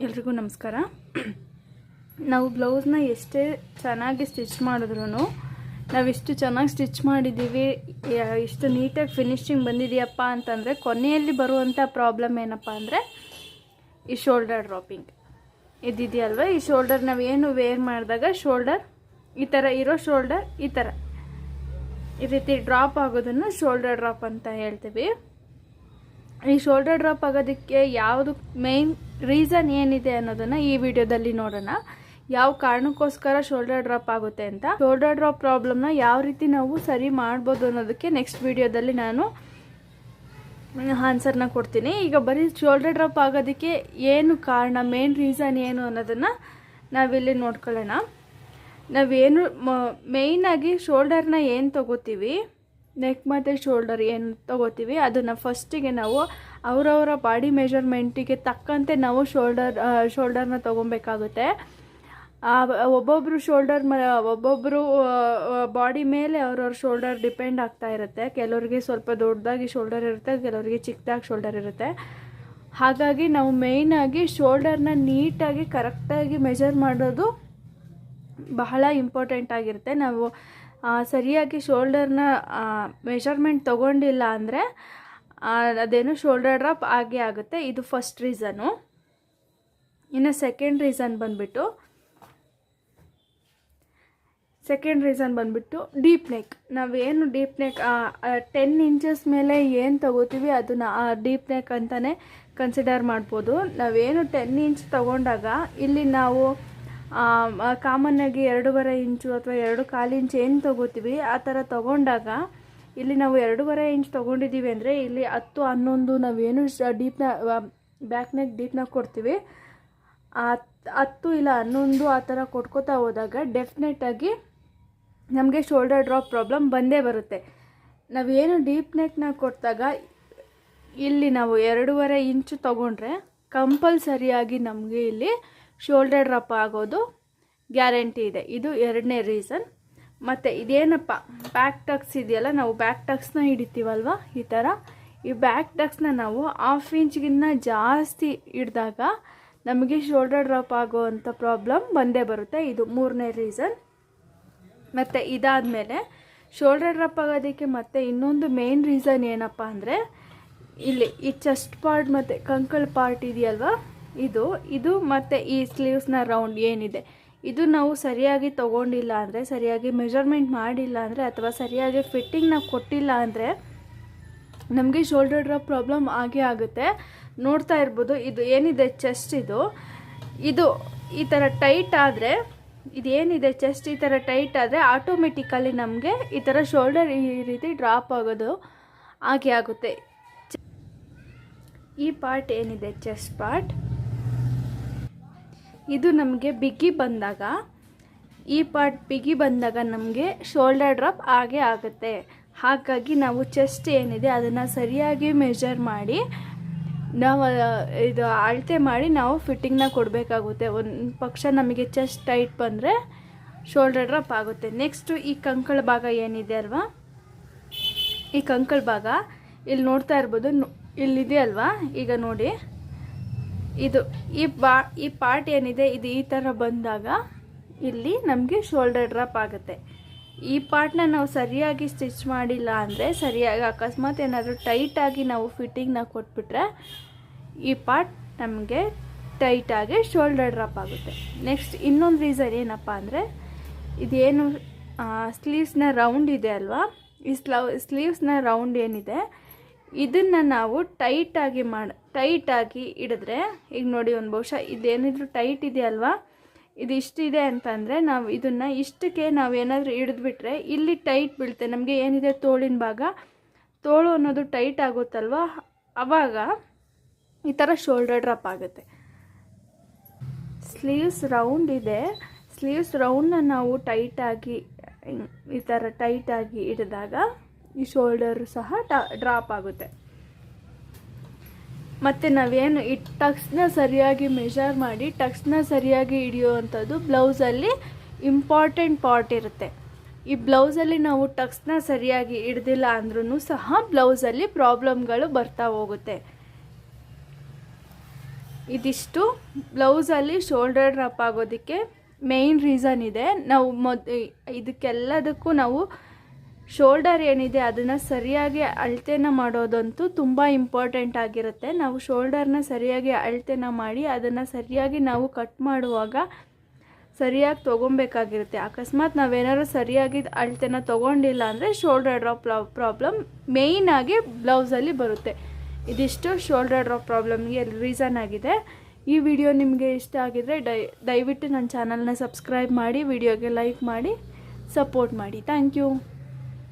ಎಲ್ರಿಗೂ ನಮಸ್ಕಾರ. ನಾವು ಬ್ಲೌಸ್ನ ಎಷ್ಟೇ ಚೆನ್ನಾಗಿ ಸ್ಟಿಚ್ ಮಾಡಿದ್ರು ನಾವು ಇಷ್ಟು ಚೆನ್ನಾಗಿ ಸ್ಟಿಚ್ ಮಾಡಿದ್ದೀವಿ ಇಷ್ಟು ನೀಟಾಗಿ ಫಿನಿಶಿಂಗ್ ಬಂದಿದೆಯಪ್ಪ ಅಂತಂದರೆ ಕೊನೆಯಲ್ಲಿ ಬರುವಂಥ ಪ್ರಾಬ್ಲಮ್ ಏನಪ್ಪ ಅಂದರೆ ಈ ಶೋಲ್ಡರ್ ಡ್ರಾಪಿಂಗ್. ಇದ್ದಿದೆಯಲ್ವ? ಈ ಶೋಲ್ಡರ್ ನಾವು ಏನು ವೇರ್ ಮಾಡಿದಾಗ ಶೋಲ್ಡರ್ ಈ ಥರ ಇರೋ ಶೋಲ್ಡರ್ ಈ ಥರ ಈ ರೀತಿ ಡ್ರಾಪ್ ಆಗೋದನ್ನು ಶೋಲ್ಡರ್ ಡ್ರಾಪ್ ಅಂತ ಹೇಳ್ತೀವಿ. ಈ ಶೋಲ್ಡರ್ ಡ್ರಾಪ್ ಆಗೋದಕ್ಕೆ ಯಾವುದು ಮೇನ್ ರೀಸನ್ ಏನಿದೆ ಅನ್ನೋದನ್ನ ಈ ವಿಡಿಯೋದಲ್ಲಿ ನೋಡೋಣ. ಯಾವ ಕಾರಣಕ್ಕೋಸ್ಕರ ಶೋಲ್ಡರ್ ಡ್ರಾಪ್ ಆಗುತ್ತೆ ಅಂತ. ಶೋಲ್ಡರ್ ಡ್ರಾಪ್ ಪ್ರಾಬ್ಲಮ್ನ ಯಾವ ರೀತಿ ನಾವು ಸರಿ ಮಾಡ್ಬೋದು ಅನ್ನೋದಕ್ಕೆ ನೆಕ್ಸ್ಟ್ ವಿಡಿಯೋದಲ್ಲಿ ನಾನು ಆನ್ಸರ್ನ ಕೊಡ್ತೀನಿ. ಈಗ ಬರೀ ಶೋಲ್ಡರ್ ಡ್ರಾಪ್ ಆಗೋದಕ್ಕೆ ಏನು ಕಾರಣ ಮೇನ್ ರೀಸನ್ ಏನು ಅನ್ನೋದನ್ನು ನಾವಿಲ್ಲಿ ನೋಡ್ಕೊಳ್ಳೋಣ. ನಾವೇನು ಮೇಯ್ನಾಗಿ ಶೋಲ್ಡರ್ನ ಏನು ತಗೋತೀವಿ? ನೆಕ್ ಮತ್ತು ಶೋಲ್ಡರ್ ಏನು ತಗೋತೀವಿ, ಅದನ್ನು ಫಸ್ಟಿಗೆ ನಾವು ಅವರವರ ಬಾಡಿ ಮೆಜರ್ಮೆಂಟಿಗೆ ತಕ್ಕಂತೆ ನಾವು ಶೋಲ್ಡರ್ ಶೋಲ್ಡರ್ನ ತೊಗೊಬೇಕಾಗುತ್ತೆ. ಒಬ್ಬೊಬ್ಬರು ಶೋಲ್ಡರ್ ಮ ಒಬ್ಬೊಬ್ಬರು ಬಾಡಿ ಮೇಲೆ ಅವ್ರವ್ರ ಶೋಲ್ಡರ್ ಡಿಪೆಂಡ್ ಆಗ್ತಾ ಇರುತ್ತೆ. ಕೆಲವರಿಗೆ ಸ್ವಲ್ಪ ದೊಡ್ಡದಾಗಿ ಶೋಲ್ಡರ್ ಇರುತ್ತೆ, ಕೆಲವರಿಗೆ ಚಿಕ್ಕದಾಗಿ ಶೋಲ್ಡರ್ ಇರುತ್ತೆ. ಹಾಗಾಗಿ ನಾವು ಮೇಯ್ನಾಗಿ ಶೋಲ್ಡರ್ನ ನೀಟಾಗಿ ಕರೆಕ್ಟಾಗಿ ಮೆಜರ್ ಮಾಡೋದು ಬಹಳ ಇಂಪಾರ್ಟೆಂಟ್ ಆಗಿರುತ್ತೆ. ನಾವು ಸರಿಯಾಗಿ ಶೋಲ್ಡರ್ನ ಮೆಷರ್ಮೆಂಟ್ ತೊಗೊಂಡಿಲ್ಲ ಅಂದರೆ ಅದೇನು ಶೋಲ್ಡರ್ ಡ್ರಾಪ್ ಆಗೇ ಆಗುತ್ತೆ. ಇದು ಫಸ್ಟ್ ರೀಸನು ಇನ್ನು ಸೆಕೆಂಡ್ ರೀಸನ್ ಬಂದುಬಿಟ್ಟು ಸೆಕೆಂಡ್ ರೀಸನ್ ಬಂದುಬಿಟ್ಟು ಡೀಪ್ ನೆಕ್ ನಾವೇನು ಡೀಪ್ ನೆಕ್ ಟೆನ್ ಇಂಚಸ್ ಮೇಲೆ ಏನು ತಗೋತೀವಿ ಅದನ್ನು, ಆ ಡೀಪ್ ನೆಕ್ ಅಂತಲೇ ಕನ್ಸಿಡರ್ ಮಾಡ್ಬೋದು. ನಾವೇನು ಟೆನ್ ಇಂಚ್ ತಗೊಂಡಾಗ, ಇಲ್ಲಿ ನಾವು ಕಾಮನ್ನಾಗಿ ಎರಡೂವರೆ ಇಂಚು ಅಥವಾ ಎರಡು ಕಾಲು ಇಂಚು ಏನು ತಗೋತೀವಿ, ಆ ಥರ ತಗೊಂಡಾಗ ಇಲ್ಲಿ ನಾವು ಎರಡೂವರೆ ಇಂಚ್ ತೊಗೊಂಡಿದ್ದೀವಿ ಅಂದರೆ ಇಲ್ಲಿ ಹತ್ತು ಹನ್ನೊಂದು ನಾವೇನು ಡೀಪ್ನ ಬ್ಯಾಕ್ ನೆಕ್ ಡೀಪ್ನ ಕೊಡ್ತೀವಿ. ಹತ್ತು ಇಲ್ಲ ಹನ್ನೊಂದು ಆ ಥರ ಕೊಟ್ಕೋತಾ ಹೋದಾಗ ಡೆಫಿನೆಟಾಗಿ ನಮಗೆ ಶೋಲ್ಡರ್ ಡ್ರಾಪ್ ಪ್ರಾಬ್ಲಮ್ ಬಂದೇ ಬರುತ್ತೆ. ನಾವೇನು ಡೀಪ್ ನೆಕ್ನ ಕೊಟ್ಟಾಗ ಇಲ್ಲಿ ನಾವು ಎರಡೂವರೆ ಇಂಚು ತೊಗೊಂಡ್ರೆ ಕಂಪಲ್ಸರಿಯಾಗಿ ನಮಗೆ ಇಲ್ಲಿ ಶೋಲ್ಡರ್ ಡ್ರಾಪ್ ಆಗೋದು ಗ್ಯಾರಂಟಿ ಇದೆ. ಇದು ಎರಡನೇ ರೀಸನ್ ಮತ್ತು ಇದೇನಪ್ಪ ಬ್ಯಾಕ್ ಟಕ್ಸ್ ಇದೆಯಲ್ಲ, ನಾವು ಬ್ಯಾಕ್ ಟಕ್ಸ್ನ ಹಿಡಿತೀವಲ್ವ? ಈ ಥರ ಈ ಬ್ಯಾಕ್ ಟಕ್ಸ್ನ ನಾವು ಹಾಫ್ ಇಂಚ್ಗಿನ್ನ ಜಾಸ್ತಿ ಹಿಡ್ದಾಗ ನಮಗೆ ಶೋಲ್ಡರ್ ಡ್ರಾಪ್ ಆಗೋವಂಥ ಪ್ರಾಬ್ಲಮ್ ಬಂದೇ ಬರುತ್ತೆ. ಇದು ಮೂರನೇ ರೀಸನ್ ಮತ್ತು ಇದಾದಮೇಲೆ ಶೋಲ್ಡರ್ ಡ್ರಾಪ್ ಆಗೋದಕ್ಕೆ ಮತ್ತೆ ಇನ್ನೊಂದು ಮೇನ್ ರೀಸನ್ ಏನಪ್ಪ ಅಂದರೆ, ಇಲ್ಲಿ ಈ ಚೆಸ್ಟ್ ಪಾರ್ಟ್ ಮತ್ತು ಕಂಕಲ್ ಪಾರ್ಟ್ ಇದೆಯಲ್ವ? ಇದು ಇದು ಮತ್ತು ಈ ಸ್ಲೀವ್ಸ್ನ ರೌಂಡ್ ಏನಿದೆ. ಇದು ನಾವು ಸರಿಯಾಗಿ ತೊಗೊಂಡಿಲ್ಲ ಅಂದರೆ, ಸರಿಯಾಗಿ ಮೆಜರ್ಮೆಂಟ್ ಮಾಡಿಲ್ಲ ಅಂದರೆ, ಅಥವಾ ಸರಿಯಾಗಿ ಫಿಟ್ಟಿಂಗ್ನ ಕೊಟ್ಟಿಲ್ಲ ಅಂದರೆ, ನಮಗೆ ಶೋಲ್ಡರ್ ಡ್ರಾಪ್ ಪ್ರಾಬ್ಲಮ್ ಆಗೇ ಆಗುತ್ತೆ. ನೋಡ್ತಾ ಇರ್ಬೋದು, ಇದು ಏನಿದೆ ಚೆಸ್ಟ್ ಇದು. ಇದು ಈ ಥರ ಟೈಟ್ ಆದರೆ ಇದೇನಿದೆ ಚೆಸ್ಟ್ ಈ ಥರ ಟೈಟ್ ಆದರೆ ಆಟೋಮೆಟಿಕಲಿ ನಮಗೆ ಈ ಥರ ಶೋಲ್ಡರ್ ಈ ರೀತಿ ಡ್ರಾಪ್ ಆಗೋದು ಹಾಗೆ ಆಗುತ್ತೆ. ಈ ಪಾರ್ಟ್ ಏನಿದೆ ಚೆಸ್ಟ್ ಪಾರ್ಟ್ ಇದು ನಮಗೆ ಬಿಗಿ ಬಂದಾಗ, ಈ ಪಾರ್ಟ್ ಬಿಗಿ ಬಂದಾಗ ನಮಗೆ ಶೋಲ್ಡರ್ ಡ್ರಾಪ್ ಆಗೇ ಆಗುತ್ತೆ. ಹಾಗಾಗಿ ನಾವು ಚೆಸ್ಟ್ ಏನಿದೆ ಅದನ್ನು ಸರಿಯಾಗಿ ಮೆಜರ್ ಮಾಡಿ, ನಾವು ಇದು ಅಳತೆ ಮಾಡಿ ನಾವು ಫಿಟ್ಟಿಂಗ್ನ ಕೊಡಬೇಕಾಗುತ್ತೆ. ಒಂದು ಪಕ್ಷ ನಮಗೆ ಚೆಸ್ಟ್ ಟೈಟ್ ಬಂದರೆ ಶೋಲ್ಡರ್ ಡ್ರಾಪ್ ಆಗುತ್ತೆ. ನೆಕ್ಸ್ಟು ಈ ಕಂಕಳ ಭಾಗ ಏನಿದೆ ಅಲ್ವಾ? ಈ ಕಂಕಳ ಭಾಗ, ಇಲ್ಲಿ ನೋಡ್ತಾ ಇರ್ಬೋದು, ಇಲ್ಲಿದೆ ಅಲ್ವಾ? ಈಗ ನೋಡಿ. ಇದು ಈ ಬಾ, ಈ ಪಾರ್ಟ್ ಏನಿದೆ, ಇದು ಈ ಥರ ಬಂದಾಗ ಇಲ್ಲಿ ನಮಗೆ ಶೋಲ್ಡರ್ ಡ್ರಾಪ್ ಆಗುತ್ತೆ. ಈ ಪಾರ್ಟ್ನ ನಾವು ಸರಿಯಾಗಿ ಸ್ಟಿಚ್ ಮಾಡಿಲ್ಲ ಅಂದರೆ, ಸರಿಯಾಗಿ ಅಕಸ್ಮಾತ್ ಏನಾದರೂ ಟೈಟಾಗಿ ನಾವು ಫಿಟ್ಟಿಂಗ್ನ ಕೊಟ್ಬಿಟ್ರೆ, ಈ ಪಾರ್ಟ್ ನಮಗೆ ಟೈಟಾಗಿ ಶೋಲ್ಡರ್ ಡ್ರಾಪ್ ಆಗುತ್ತೆ. ನೆಕ್ಸ್ಟ್ ಇನ್ನೊಂದು ರೀಸನ್ ಏನಪ್ಪ ಅಂದರೆ, ಇದೇನು ಸ್ಲೀವ್ಸ್ನ ರೌಂಡ್ ಇದೆ ಅಲ್ವಾ? ಈ ಸ್ಲವ್ ಸ್ಲೀವ್ಸ್ನ ರೌಂಡ್ ಏನಿದೆ ಇದನ್ನು ನಾವು ಟೈಟಾಗಿ ಮಾಡಿ ಟೈಟಾಗಿ ಹಿಡಿದ್ರೆ, ಈಗ ನೋಡಿ ಒಂದು ಬಹುಶಃ ಇದೇನಿದ್ರು ಟೈಟ್ ಇದೆ ಅಲ್ವಾ? ಇದು ಇಷ್ಟಿದೆ ಅಂತಂದರೆ ನಾವು ಇದನ್ನು ಇಷ್ಟಕ್ಕೆ ನಾವು ಏನಾದರೂ ಹಿಡಿದ್ಬಿಟ್ರೆ ಇಲ್ಲಿ ಟೈಟ್ ಬೀಳುತ್ತೆ. ನಮಗೆ ಏನಿದೆ ತೋಳಿನ ಭಾಗ? ತೋಳು ಅನ್ನೋದು ಟೈಟ್ ಆಗುತ್ತಲ್ವ? ಆವಾಗ ಈ ಥರ ಶೋಲ್ಡರ್ ಡ್ರಾಪ್ ಆಗುತ್ತೆ. ಸ್ಲೀವ್ಸ್ ರೌಂಡ್ ಇದೆ. ಸ್ಲೀವ್ಸ್ ರೌಂಡನ್ನ ನಾವು ಟೈಟಾಗಿ ಈ ಥರ ಟೈಟಾಗಿ ಹಿಡಿದಾಗ ಈ ಶೋಲ್ಡರ್ ಸಹ ಡ್ರಾಪ್ ಆಗುತ್ತೆ. ಮತ್ತು ನಾವೇನು ಈ ಟಕ್ಸ್ನ ಸರಿಯಾಗಿ ಮೆಷರ್ ಮಾಡಿ ಟಕ್ಸ್ನ ಸರಿಯಾಗಿ ಹಿಡಿಯುವಂಥದ್ದು ಬ್ಲೌಸಲ್ಲಿ ಇಂಪಾರ್ಟೆಂಟ್ ಪಾರ್ಟ್ ಇರುತ್ತೆ. ಈ ಬ್ಲೌಸಲ್ಲಿ ನಾವು ಟಕ್ಸ್ನ ಸರಿಯಾಗಿ ಹಿಡ್ದಿಲ್ಲ ಅಂದ್ರೂ ಸಹ ಬ್ಲೌಸಲ್ಲಿ ಪ್ರಾಬ್ಲಮ್ಗಳು ಬರ್ತಾ ಹೋಗುತ್ತೆ. ಇದಿಷ್ಟು ಬ್ಲೌಸಲ್ಲಿ ಶೋಲ್ಡರ್ ಡ್ರಾಪ್ ಆಗೋದಕ್ಕೆ ಮೇಯ್ನ್ ರೀಸನ್ ಇದೆ. ನಾವು ಮೊದ್, ಇದಕ್ಕೆಲ್ಲದಕ್ಕೂ ನಾವು ಶೋಲ್ಡರ್ ಏನಿದೆ ಅದನ್ನು ಸರಿಯಾಗಿ ಅಳತೆನ ಮಾಡೋದಂತೂ ತುಂಬ ಇಂಪಾರ್ಟೆಂಟ್ ಆಗಿರುತ್ತೆ. ನಾವು ಶೋಲ್ಡರ್ನ ಸರಿಯಾಗಿ ಅಳತೆನ ಮಾಡಿ ಅದನ್ನು ಸರಿಯಾಗಿ ನಾವು ಕಟ್ ಮಾಡುವಾಗ ಸರಿಯಾಗಿ ತೊಗೊಬೇಕಾಗಿರುತ್ತೆ ಅಕಸ್ಮಾತ್ ನಾವೇನಾದ್ರು ಸರಿಯಾಗಿ ಅಳತೆನ ತೊಗೊಂಡಿಲ್ಲ ಅಂದರೆ ಶೋಲ್ಡರ್ ಡ್ರಾಪ್ ಪ್ರಾಬ್ಲಮ್ ಮೇಯ್ನಾಗಿ ಬ್ಲೌಸಲ್ಲಿ ಬರುತ್ತೆ. ಇದಿಷ್ಟು ಶೋಲ್ಡರ್ ಡ್ರಾಪ್ ಪ್ರಾಬ್ಲಮ್ಗೆ ರೀಸನ್ ಆಗಿದೆ. ಈ ವಿಡಿಯೋ ನಿಮಗೆ ಇಷ್ಟ ಆಗಿದ್ರೆ ದಯ ದಯವಿಟ್ಟು ನನ್ನ ಚಾನಲ್ನ ಸಬ್ಸ್ಕ್ರೈಬ್ ಮಾಡಿ, ವಿಡಿಯೋಗೆ ಲೈಕ್ ಮಾಡಿ ಸಪೋರ್ಟ್ ಮಾಡಿ. Thank you